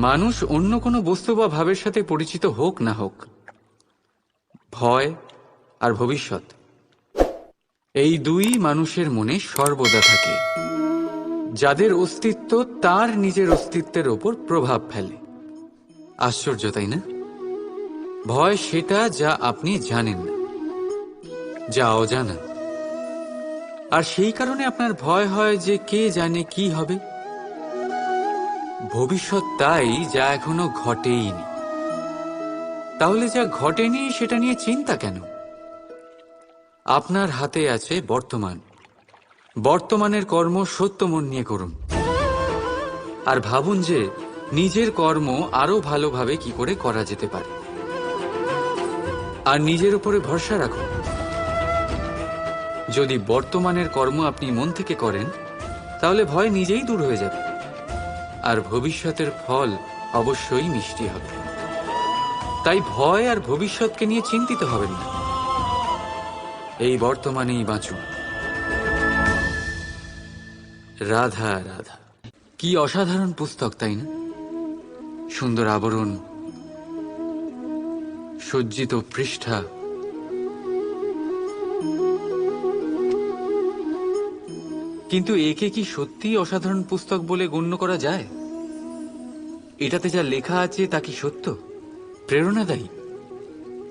মানুষ অন্য কোনো বস্তু বা ভাবের সাথে পরিচিত হোক না হোক, ভয় আর ভবিষ্যৎ, এই দুই মানুষের মনে সর্বদা থাকে, যাদের অস্তিত্ব তার নিজের অস্তিত্বের ওপর প্রভাব ফেলে। আশ্চর্য, তাই না? ভয় সেটা যা আপনি জানেন না, যা অজানা। আর সেই কারণে আপনার ভয় হয় যে কে জানে কি হবে। ভবিষ্যৎ তাই যা এখনও ঘটেইনি। তাহলে যা ঘটেনি সেটা নিয়ে চিন্তা কেন? আপনার হাতে আছে বর্তমান। বর্তমানের কর্ম সত্য মন নিয়ে করুন। আর ভাবুন যে নিজের কর্ম আরও ভালোভাবে কি করে করা যেতে পারে। আর নিজের উপরে ভরসা রাখুন। যদি বর্তমানের কর্ম আপনি মন থেকে করেন, তাহলে ভয় নিজেই দূর হয়ে যাবে। আর ভবিষ্যতের ফল অবশ্যই মিষ্টি হবে। তাই ভয় আর ভবিষ্যৎকে নিয়ে চিন্তিত হবেন না। এই বর্তমানেই বাঁচুন। রাধা রাধা। কি অসাধারণ পুস্তক, তাই না? সুন্দর আবরণ, সজ্জিত পৃষ্ঠা। কিন্তু একে কি সত্যিই অসাধারণ পুস্তক বলে গণ্য করা যায়? এটাতে যা লেখা আছে তা কি সত্য? প্রেরণাদায়ী।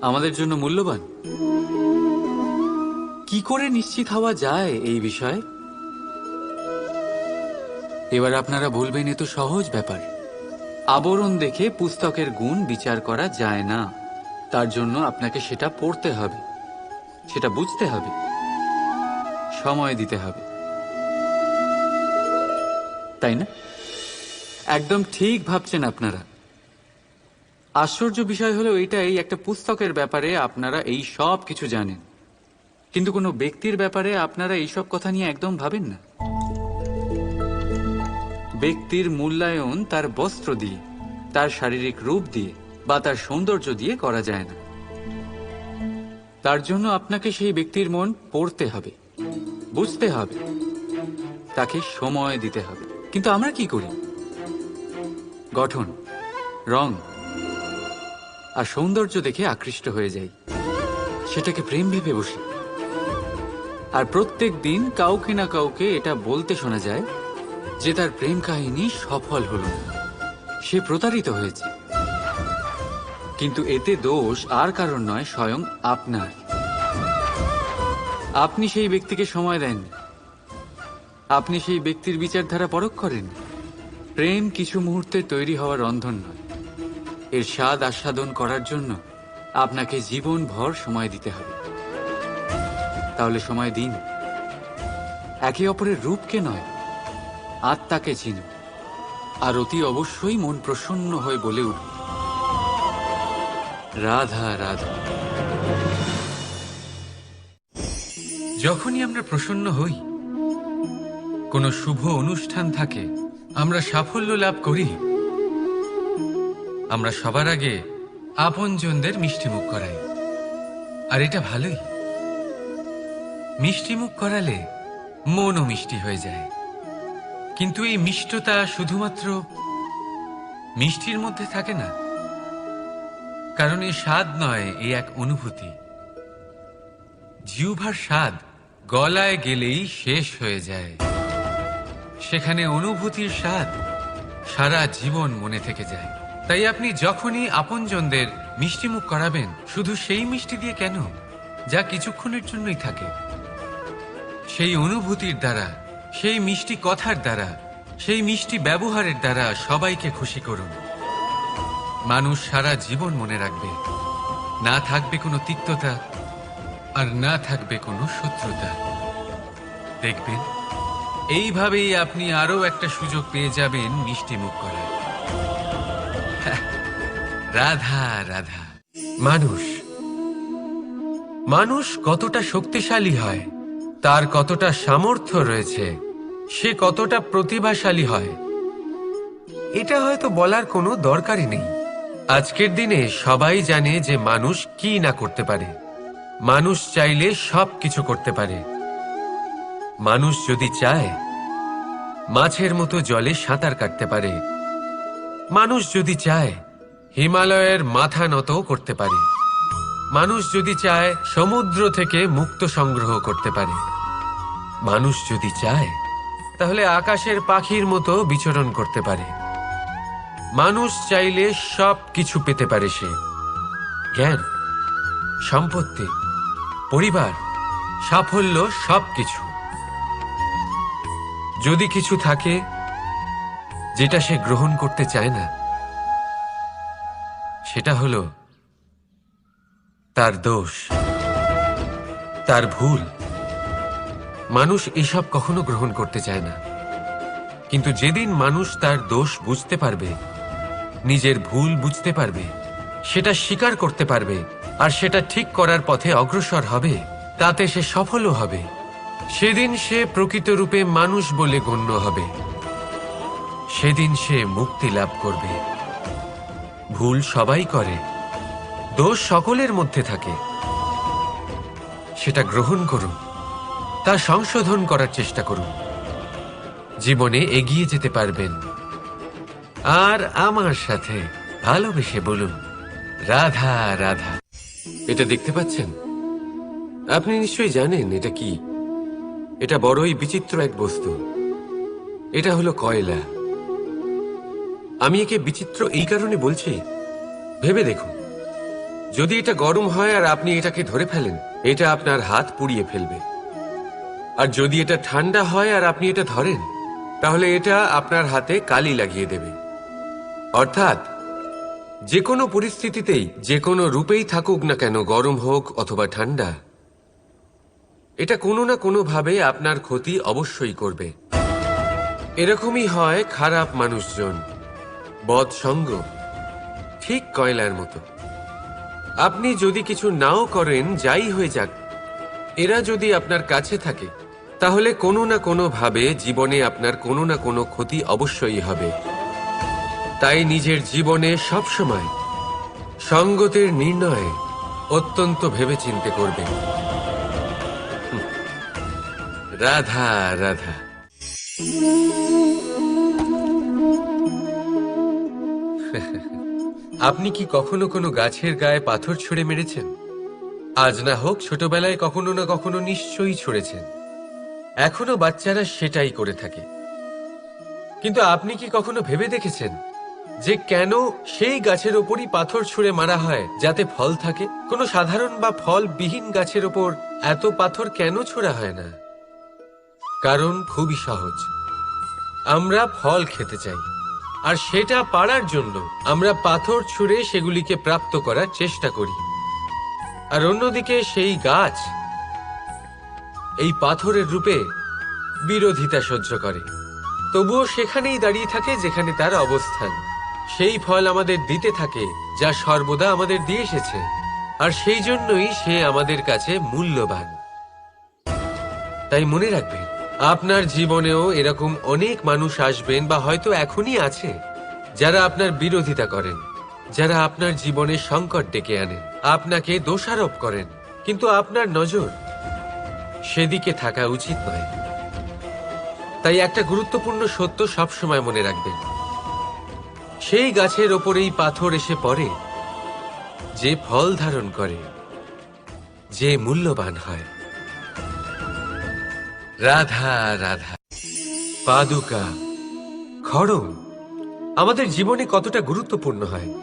আমাদের জন্য মূল্যবান। কি করে নিশ্চিত হওয়া যায় এই বিষয়ে? এবার আপনারা বলবেন, এ তো সহজ ব্যাপার। আবরণ দেখে পুস্তকের গুণ বিচার করা যায় না। তার জন্য আপনাকে সেটা পড়তে হবে। সেটা বুঝতে হবে। সময় দিতে হবে। তাই না? একদম ঠিক ভাবছেন আপনারা। আশ্চর্য বিষয় হলো এটাই, একটা পুস্তকের ব্যাপারে আপনারা এই সব কিছু জানেন। কিন্তু কোনো ব্যক্তির ব্যাপারে আপনারা এইসব কথা নিয়ে একদম ভাবেন না। ব্যক্তির মূল্যায়ন তার বস্ত্র দিয়ে, তার শারীরিক রূপ দিয়ে বা তার সৌন্দর্য দিয়ে করা যায় না। তার জন্য আপনাকে সেই ব্যক্তির মন পড়তে হবে, বুঝতে হবে, তাকে সময় দিতে হবে। কিন্তু আমরা কি করি? গঠন, রং আর সৌন্দর্য দেখে আকৃষ্ট হয়ে যাই। সেটাকে প্রেম ভেবে বসি। আর প্রত্যেক দিন কাউকে না কাউকে এটা বলতে শোনা যায় যে তার প্রেম কাহিনী সফল হল। সে প্রতারিত হয়েছে। কিন্তু এতে দোষ আর কারণ নয়, স্বয়ং আপনার। আপনি সেই ব্যক্তিকে সময় দেননি। আপনি সেই ব্যক্তির বিচারধারা পরখ করেন? প্রেম কিছু মুহূর্তে তৈরি হওয়ার রন্ধন নয়। এর স্বাদ আস্বাদন করার জন্য আপনাকে জীবন ভর সময় দিতে হবে। তাহলে সময় দিন। একে অপরের রূপকে নয়, আত্মাকে চিনুন। আর অতি অবশ্যই মন প্রসন্ন হয়ে বলে উঠুন। রাধা রাধা। যখনই আমরা প্রসন্ন হই কোনো শুভ অনুষ্ঠান থাকে, আমরা সাফল্য লাভ করি। আমরা সবার আগে আপনজনদের মিষ্টিমুখ করাই। আর এটা ভালোই। মিষ্টিমুখ করালে মনও মিষ্টি হয়ে যায়। কিন্তু এই মিষ্টতা শুধুমাত্র মিষ্টির মধ্যে থাকে না। কারণ এই স্বাদ নয়, এই এক অনুভূতি। জিউভার স্বাদ গলায় গেলেই শেষ হয়ে যায়। সেখানে অনুভূতির স্বাদ সারা জীবন মনে থেকে যায়। তাই আপনি যখনই আপনজনদের মিষ্টিমুখ করাবেন, শুধু সেই মিষ্টি দিয়ে কেন? যা কিছুক্ষণের জন্যই থাকে। সেই অনুভূতির দ্বারা, সেই মিষ্টি কথার দ্বারা, সেই মিষ্টি ব্যবহারের দ্বারা সবাইকে খুশি করুন। মানুষ সারা জীবন মনে রাখবে, না থাকবে কোনো তিক্ততা আর না থাকবে কোনো শত্রুতা। দেখবেন এইভাবেই আপনি আরও একটা সুযোগ পেয়ে যাবেন মিষ্টি মুখ করার। রাধা রাধা। মানুষ। মানুষ কতটা শক্তিশালী হয়, তার কতটা সামর্থ্য রয়েছে, সে কতটা প্রতিভাশালী হয়, এটা হয়তো বলার কোনো দরকারই নেই। আজকের দিনে সবাই জানে যে মানুষ কি না করতে পারে। মানুষ চাইলে সব কিছু করতে পারে। মানুষ যদি চায়, মাছের মতো জলে সাঁতার কাটতে পারে। মানুষ যদি চায়, হিমালয়ের মাথা নত করতে পারে। মানুষ যদি চায়, সমুদ্র থেকে মুক্ত সংগ্রহ করতে পারে। মানুষ যদি চায়, তাহলে আকাশের পাখির মতো বিচরণ করতে পারে। মানুষ চাইলে সব কিছু পেতে পারে সে। জ্ঞান, সম্পত্তি, পরিবার, সাফল্য সবকিছু। যদি কিছু থাকে যেটা সে গ্রহণ করতে চায় না, সেটা হল তার দোষ, তার ভুল। মানুষ এসব কখনো গ্রহণ করতে চায় না। কিন্তু যেদিন মানুষ তার দোষ বুঝতে পারবে, নিজের ভুল বুঝতে পারবে, সেটা স্বীকার করতে পারবে, আর সেটা ঠিক করার পথে অগ্রসর হবে, তাতে সে সফলও হবে। সেদিন সে প্রকৃত রূপে মানুষ বলে গণ্য হবে। সেদিন সে মুক্তি লাভ করবে। ভুল সবাই করে। দোষ সকলের মধ্যে থাকে। সেটা গ্রহণ করুন। তা সংশোধন করার চেষ্টা করুন। জীবনে এগিয়ে যেতে পারবেন। আর আমার সাথে ভালোবেসে বলুন, রাধা রাধা। এটা দেখতে পাচ্ছেন? আপনি নিশ্চয়ই জানেন এটা কি? এটা বড়ই বিচিত্র এক বস্তু। এটা হলো কয়লা। আমি একে বিচিত্র এই কারণে বলছি, ভেবে দেখুন। যদি এটা গরম হয় আর আপনি এটাকে ধরে ফেলেন, এটা আপনার হাত পুড়িয়ে ফেলবে। আর যদি এটা ঠান্ডা হয় আর আপনি এটা ধরেন, তাহলে এটা আপনার হাতে কালি লাগিয়ে দেবে। অর্থাৎ, যে কোনো পরিস্থিতিতেই, যে কোনো রূপেই থাকুক না কেন গরম হোক অথবা ঠান্ডা এটা কোনো না কোনোভাবে আপনার ক্ষতি অবশ্যই করবে। এরকমই হয় খারাপ মানুষজন, বদ সঙ্গ, ঠিক কয়লার মতো। আপনি যদি কিছু নাও করেন, যাই হয়ে যাক, এরা যদি আপনার কাছে থাকে, তাহলে কোনো না কোনো ভাবে জীবনে আপনার কোনো না কোনো ক্ষতি অবশ্যই হবে। তাই নিজের জীবনে সবসময় সঙ্গতের নির্ণয়ে অত্যন্ত ভেবে ভেবেচিন্তে করবেন। রাধা রাধা। আপনি কি কখনো কোনো গাছের গায়ে পাথর ছুঁড়ে মেরেছেন? আজ না হোক ছোটবেলায় কখনো না কখনো নিশ্চয়ই ছুঁড়েছেন। এখনও বাচ্চারা সেটাই করে থাকে। কিন্তু আপনি কি কখনো ভেবে দেখেছেন যে কেন সেই গাছের ওপরই পাথর ছুঁড়ে মারা হয় যাতে ফল থাকে? কোনো সাধারণ বা ফলবিহীন গাছের ওপর এত পাথর কেন ছোড়া হয় না? কারণ খুবই সহজ। আমরা ফল খেতে চাই, আর সেটা পারার জন্য আমরা পাথর ছুঁড়ে সেগুলিকে প্রাপ্ত করার চেষ্টা করি। আর অন্যদিকে সেই গাছ এই পাথরের রূপে বিরোধিতা সহ্য করে। তবুও সেখানেই দাঁড়িয়ে থাকে যেখানে তার অবস্থান। সেই ফল আমাদের দিতে থাকে, যা সর্বদা আমাদের দিয়ে এসেছে, আর সেই জন্যই সে আমাদের কাছে মূল্যবান। তাই মনে রাখবেন আপনার জীবনেও এরকম অনেক মানুষ আসবেন বা হয়তো এখনই আছে, যারা আপনার বিরোধিতা করেন, যারা আপনার জীবনে সংকট ডেকে আনেন আপনাকে দোষারোপ করেন, কিন্তু আপনার নজর সেদিকে থাকা উচিত নয়। তাই একটা গুরুত্বপূর্ণ সত্য সবসময় মনে রাখবেন। সেই গাছের ওপরেই পাথর এসে পড়ে, যে ফল ধারণ করে, যে মূল্যবান হয়। রাধা রাধা। পাদুকা, খড়ম, আমাদের জীবনে কতটা গুরুত্বপূর্ণ হয়।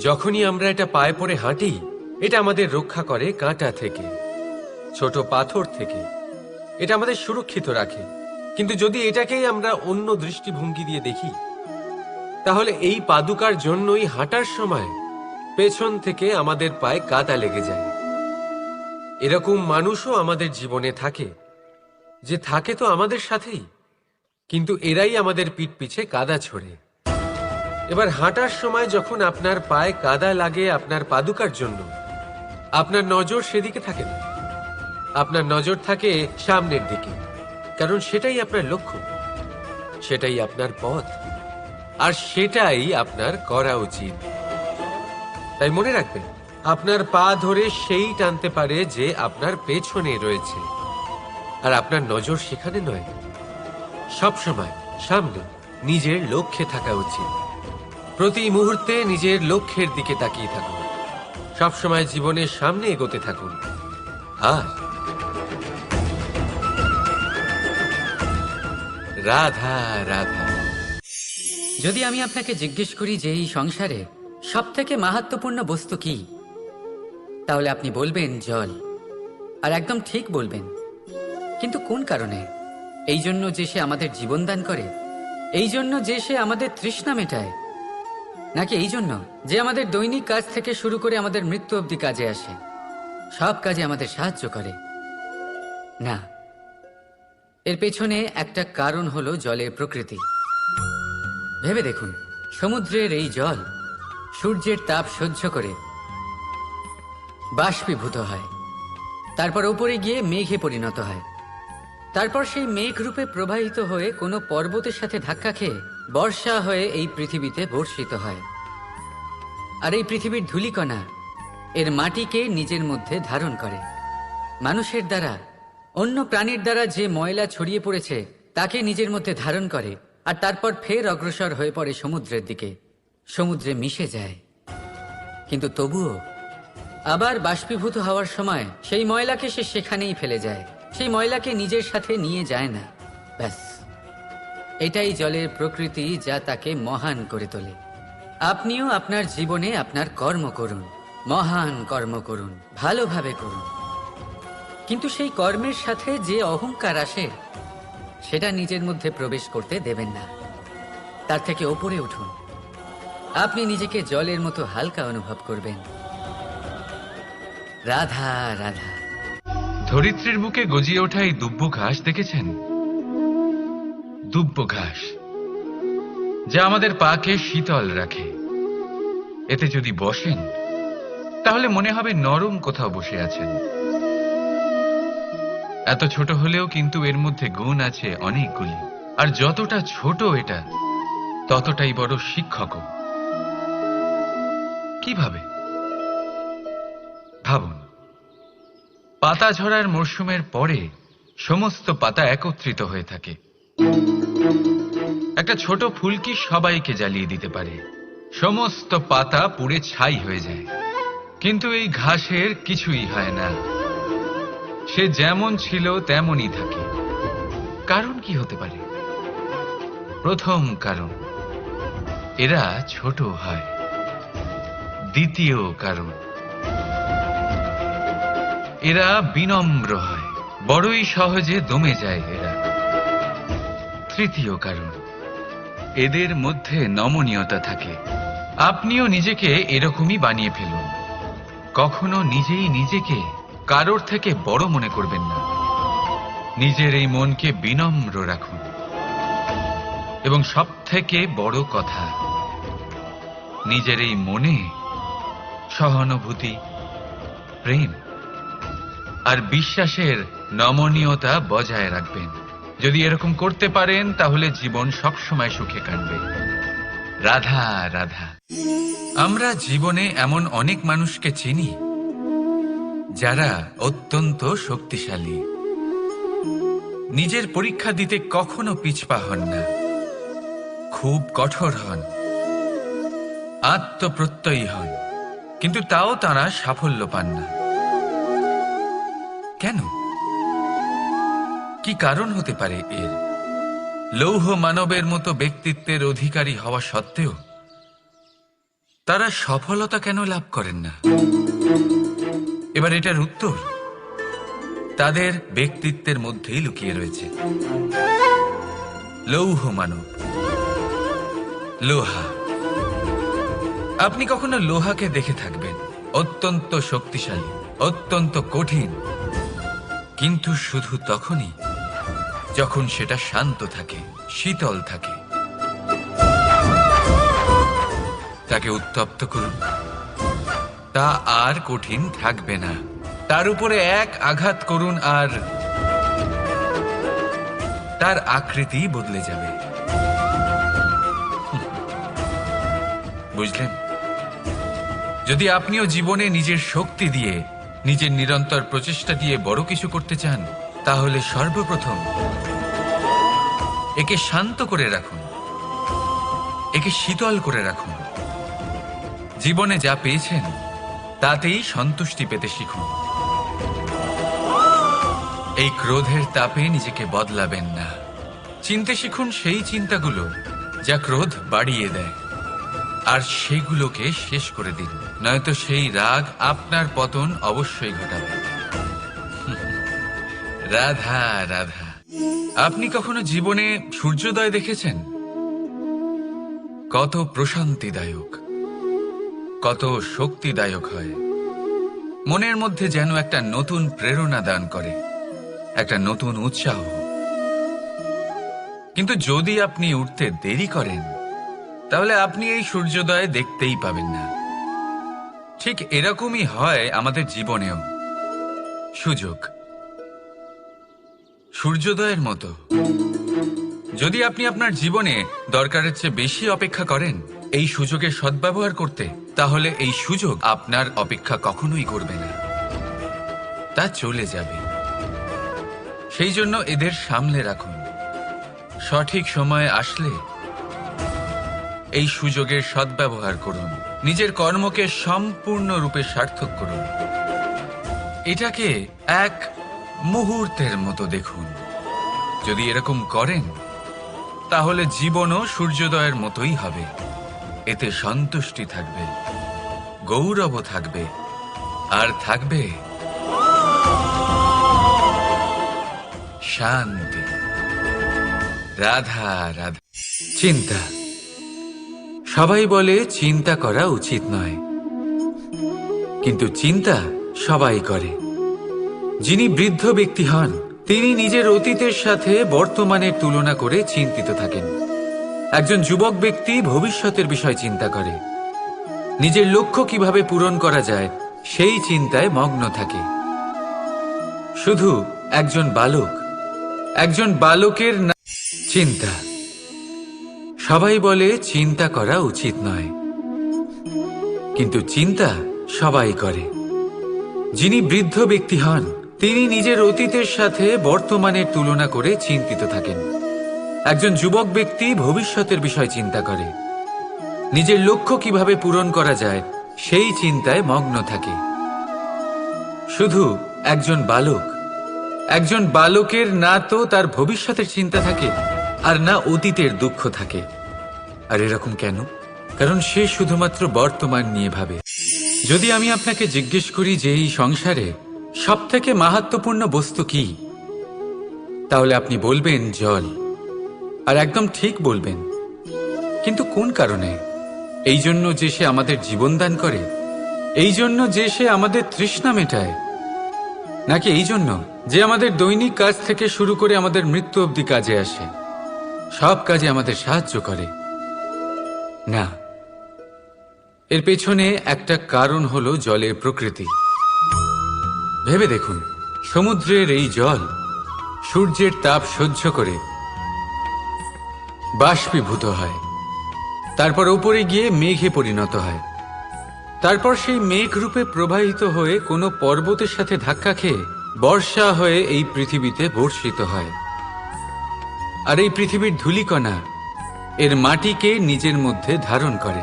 যখনই আমরা এটা পায়ে পড়ে হাঁটি, এটা আমাদের রক্ষা করে কাঁটা থেকে, ছোট পাথর থেকে। এটা আমাদের সুরক্ষিত রাখে। কিন্তু যদি এটাকেই আমরা অন্য দৃষ্টিভঙ্গি দিয়ে দেখি, তাহলে এই পাদুকার জন্যই হাঁটার সময় পেছন থেকে আমাদের পায়ে কাদা লেগে যায়। এরকম মানুষও আমাদের জীবনে থাকে। যে থাকে তো আমাদের সাথেই। কিন্তু এরাই আমাদের পিঠ পিছে কাদা ছড়ে। এবার হাঁটার সময় যখন আপনার পায়ে কাদা লাগে আপনার পাদুকার জন্য, আপনার নজর সেদিকে থাকে না। আপনার নজর থাকে সামনের দিকে, কারণ সেটাই আপনার লক্ষ্য, সেটাই আপনার পথ, আর সেটাই আপনার করা উচিত। তাই মনে রাখবেন, আপনার পা ধরে সেই টানতে পারে যে আপনার পেছনে রয়েছে। আর আপনার নজর সেখানে নয়। সব সময় সামনে নিজের লক্ষ্যে থাকা উচিত। প্রতি মুহূর্তে নিজের লক্ষ্যের দিকে তাকিয়ে থাকুন। সবসময় জীবনের সামনে এগোতে থাকুন। আর রাধা রাধা। যদি আমি আপনাকে জিজ্ঞেস করি যে এই সংসারে সব থেকে মাহাত্মপূর্ণ বস্তু কি, তাহলে আপনি বলবেন জল। আর একদম ঠিক বলবেন। কিন্তু কোন কারণে? এই জন্য যে সে আমাদের জীবন দান করে, এই জন্য যে সে আমাদের তৃষ্ণা মেটায়। নাকি এই জন্য যে আমাদের দৈনিক কাজ থেকে শুরু করে আমাদের মৃত্যু অবধি কাজে আসে, সব কাজে আমাদের সাহায্য করে। না, এর পেছনে একটা কারণ হলো জলের প্রকৃতি। ভেবে দেখুন, সমুদ্রের এই জল সূর্যের তাপ সহ্য করে, বাষ্পীভূত হয়। তারপর ওপরে গিয়ে মেঘে পরিণত হয়। তারপর সেই মেঘ রূপে প্রবাহিত হয়ে কোনো পর্বতের সাথে ধাক্কা খেয়ে বর্ষা হয়ে এই পৃথিবীতে বর্ষিত হয়। আর এই পৃথিবীর ধূলিকণা এর মাটিকে নিজের মধ্যে ধারণ করে। মানুষের দ্বারা, অন্য প্রাণীর দ্বারা যে ময়লা ছড়িয়ে পড়েছে, তাকে নিজের মধ্যে ধারণ করে আর তারপর ফের অগ্রসর হয়ে পড়ে সমুদ্রের দিকে। সমুদ্রে মিশে যায়। কিন্তু তবুও আবার বাষ্পীভূত হওয়ার সময় সেই ময়লাকে সে সেখানেই ফেলে যায়। সেই ময়লাকে নিজের সাথে নিয়ে যায় না। ব্যাস। এটাই জলের প্রকৃতি যা তাকে মহান করে তোলে। আপনিও আপনার জীবনে আপনার কর্ম করুন। মহান কর্ম করুন। ভালোভাবে করুন। কিন্তু সেই কর্মের সাথে যে অহংকার আসে, সেটা নিজের মধ্যে প্রবেশ করতে দেবেন না। তার থেকে ওপরে উঠুন। আপনি নিজেকে জলের মতো হালকা অনুভব করবেন। রাধা রাধা। ধরিত্রীর বুকে গজিয়ে ওঠা এই দুব্ব ঘাস দেখেছেন? দুব্ব ঘাস, যা আমাদের পাকে শীতল রাখে। এতে যদি বসেন, তাহলে মনে হবে নরম কোথাও বসে আছেন। এত ছোট হলেও কিন্তু এর মধ্যে গুণ আছে অনেকগুলি, আর যতটা ছোট এটা, ততটাই বড় শিক্ষকও। কীভাবে? ভাবুন। পাতা ঝরার মরশুমের পরে সমস্ত পাতা একত্রিত হয়ে থাকে। একটা ছোট ফুলকি সবাইকে জ্বালিয়ে দিতে পারে। সমস্ত পাতা পুড়ে ছাই হয়ে যায়। কিন্তু এই ঘাসের কিছুই হয় না। সে যেমন ছিল, তেমনই থাকে। কারণ কি হতে পারে? প্রথম কারণ, এরা ছোট হয়। দ্বিতীয় কারণ এরা বিনম্র হয়। বড়ই সহজে দমে যায় এরা। তৃতীয় কারণ, এদের মধ্যে নমনীয়তা থাকে। আপনিও নিজেকে এরকমই বানিয়ে ফেলুন। কখনো নিজেই নিজেকে কারোর থেকে বড় মনে করবেন না। নিজের এই মনকে বিনম্র রাখুন। এবং সব থেকে বড় কথা, নিজের এই মনে সহানুভূতি, প্রেম। আর বিশ্বাসের নমনীয়তা বজায় রাখবেন। যদি এরকম করতে পারেন, তাহলে জীবন সবসময় সুখে কাটবে। রাধা রাধা। আমরা জীবনে এমন অনেক মানুষকে চিনি, যারা অত্যন্ত শক্তিশালী। নিজের পরীক্ষা দিতে কখনো পিছপা হন না। খুব কঠোর হন। আত্মপ্রত্যয়ী হন। কিন্তু তাও তারা সাফল্য পান না। কেন? কি কারণ হতে পারে এর? লৌহ মানবের মতো ব্যক্তিত্বের অধিকারী হওয়া সত্ত্বেও তারা সফলতা কেন লাভ করেন না? এবার এটার উত্তর তাদের ব্যক্তিত্বের মধ্যেই লুকিয়ে রয়েছে। লৌহ মানব। লোহা। আপনি কখনো লোহাকে দেখে থাকবেন? অত্যন্ত শক্তিশালী, অত্যন্ত কঠিন কিন্তু শুধু তখনই যখন সেটা শান্ত থাকে, শীতল থাকে। তাকে উত্তপ্ত করুন। তা আর কঠিন থাকবে না। তার উপরে এক আঘাত করুন আর তার আকৃতি বদলে যাবে। বুঝলেন? যদি আপনিও জীবনে নিজের শক্তি দিয়ে নিজের নিরন্তর প্রচেষ্টা দিয়ে বড় কিছু করতে চান, তাহলে সর্বপ্রথম একে শান্ত করে রাখুন। একে শীতল করে রাখুন। জীবনে যা পেয়েছেন, তাতেই সন্তুষ্টি পেতে শিখুন। এই ক্রোধের তাপে নিজেকে বদলাবেন না। চিনতে শিখুন সেই চিন্তাগুলো যা ক্রোধ বাড়িয়ে দেয়। আর সেগুলোকে শেষ করে দিন। নয়তো সেই রাগ আপনার পতন অবশ্যই ঘটাবে। রাধা রাধা। আপনি কখনো জীবনে সূর্যোদয় দেখেছেন? কত প্রশান্তিদায়ক, কত শক্তিদায়ক হয়। মনের মধ্যে যেন একটা নতুন প্রেরণা দান করে, একটা নতুন উৎসাহ। কিন্তু যদি আপনি উঠতে দেরি করেন, তাহলে আপনি এই সূর্যোদয় দেখতেই পাবেন না। ঠিক এরকমই হয় আমাদের জীবনেও। সুযোগ। সূর্যোদয়ের মতো। যদি আপনি আপনার জীবনে দরকারের চেয়ে বেশি অপেক্ষা করেন এই সুযোগের সদ্ব্যবহার করতে, তাহলে এই সুযোগ আপনার অপেক্ষা কখনোই করবে না। তা চলে যাবে। সেই জন্য এদের সামলে রাখুন। সঠিক সময় আসলে এই সুযোগের সদ্ব্যবহার করুন। নিজের কর্মকে সম্পূর্ণরূপে সার্থক করুন। এটাকে এক মুহূর্তের মতো দেখুন। যদি এরকম করেন, তাহলে জীবনও সূর্যোদয়ের মতোই হবে। এতে সন্তুষ্টি থাকবে গৌরব থাকবে, আর থাকবে শান্তি। রাধা রাধা। চিন্তা সবাই বলে চিন্তা করা উচিত নয়। কিন্তু চিন্তা সবাই করে। যিনি বৃদ্ধ ব্যক্তি হন, তিনি নিজের অতীতের সাথে বর্তমানের তুলনা করে চিন্তিত থাকেন। একজন যুবক ব্যক্তি ভবিষ্যতের বিষয় চিন্তা করে। নিজের লক্ষ্য কীভাবে পূরণ করা যায়, সেই চিন্তায় মগ্ন থাকে। শুধু একজন বালক, একজন বালকের চিন্তা। সবাই বলে চিন্তা করা উচিত নয়। কিন্তু চিন্তা সবাই করে। যিনি বৃদ্ধ ব্যক্তি হন, তিনি নিজের অতীতের সাথে বর্তমানের তুলনা করে চিন্তিত থাকেন। একজন যুবক ব্যক্তি ভবিষ্যতের বিষয় চিন্তা করে। নিজের লক্ষ্য কীভাবে পূরণ করা যায়, সেই চিন্তায় মগ্ন থাকে। শুধু একজন বালক, একজন বালকের না তো তার ভবিষ্যতের চিন্তা থাকে, আর না অতীতের দুঃখ থাকে। আর এরকম কেন? কারণ সে শুধুমাত্র বর্তমান নিয়ে ভাবে। যদি আমি আপনাকে জিজ্ঞেস করি যে এই সংসারে সব থেকে মাহাত্মপূর্ণ বস্তু কি, তাহলে আপনি বলবেন জল। আর একদম ঠিক বলবেন। কিন্তু কোন কারণে? এই জন্য যে সে আমাদের জীবন দান করে, এই জন্য যে সে আমাদের তৃষ্ণা মেটায়। নাকি এই জন্য যে আমাদের দৈনিক কাজ থেকে শুরু করে আমাদের মৃত্যু অবধি কাজে আসে, সব কাজে আমাদের সাহায্য করে। না। এর পেছনে একটা কারণ হলো জলের প্রকৃতি। ভেবে দেখুন, সমুদ্রের এই জল সূর্যের তাপ সহ্য করে বাষ্পীভূত হয়। তারপর উপরে গিয়ে মেঘে পরিণত হয়। তারপর সেই মেঘ রূপে প্রবাহিত হয়ে কোনো পর্বতের সাথে ধাক্কা খেয়ে বর্ষা হয়ে এই পৃথিবীতে বর্ষিত হয়। আর এই পৃথিবীর ধূলিকণা এর মাটিকে নিজের মধ্যে ধারণ করে।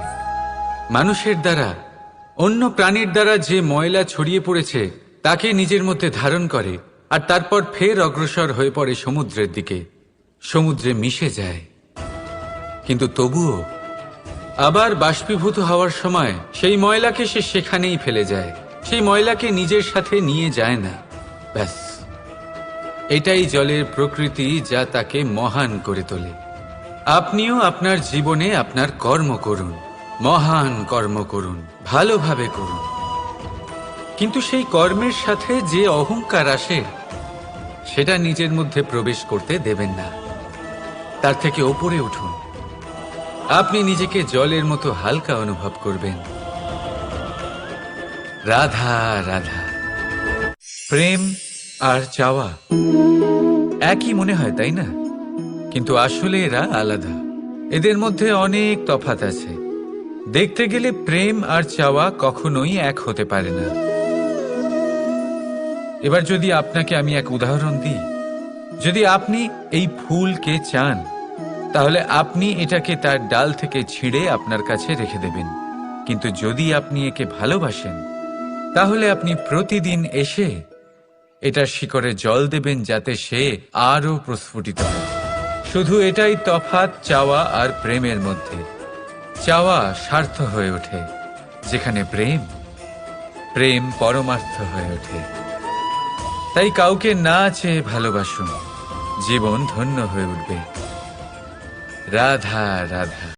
মানুষের দ্বারা, অন্য প্রাণীর দ্বারা যে ময়লা ছড়িয়ে পড়েছে, তাকে নিজের মধ্যে ধারণ করে, আর তারপর ফের অগ্রসর হয়ে পড়ে সমুদ্রের দিকে। সমুদ্রে মিশে যায়। কিন্তু তবুও, আবার বাষ্পীভূত হওয়ার সময় সেই ময়লাকে সে সেখানেই ফেলে যায়। সেই ময়লাকে নিজের সাথে নিয়ে যায় না। ব্যাস। এটাই জলের প্রকৃতি যা তাকে মহান করে তোলে। আপনিও আপনার জীবনে আপনার কর্ম করুন, মহান কর্ম করুন, ভালোভাবে করুন। কিন্তু সেই কর্মের সাথে যে অহংকার আসে, সেটা নিজের মধ্যে প্রবেশ করতে দেবেন না। তার থেকে ওপরে উঠুন। আপনি নিজেকে জলের মতো হালকা অনুভব করবেন। রাধা রাধা। প্রেম আর চাওয়া, একই মনে হয়, তাই না? কিন্তু আসলে এরা আলাদা। এদের মধ্যে অনেক তফাত আছে। দেখতে গেলে প্রেম আর চাওয়া কখনোই এক হতে পারে না। এবার যদি আপনাকে আমি এক উদাহরণ দিই, যদি আপনি এই ফুলকে চান, তাহলে আপনি এটাকে তার ডাল থেকে ছিঁড়ে আপনার কাছে রেখে দেবেন। কিন্তু যদি আপনি একে ভালোবাসেন, তাহলে আপনি প্রতিদিন এসে এটা শিকড়ে জল দেবেন যাতে সে আরও প্রস্ফুটিত হয়। শুধু এটাই তফাৎ চাওয়া আর প্রেমের মধ্যে। চাওয়া স্বার্থ হয়ে ওঠে, যেখানে প্রেম প্রেম পরমার্থ হয়ে ওঠে। তাই কাউকে না চেয়ে ভালোবাসুন, জীবন ধন্য হয়ে উঠবে। রাধা রাধা।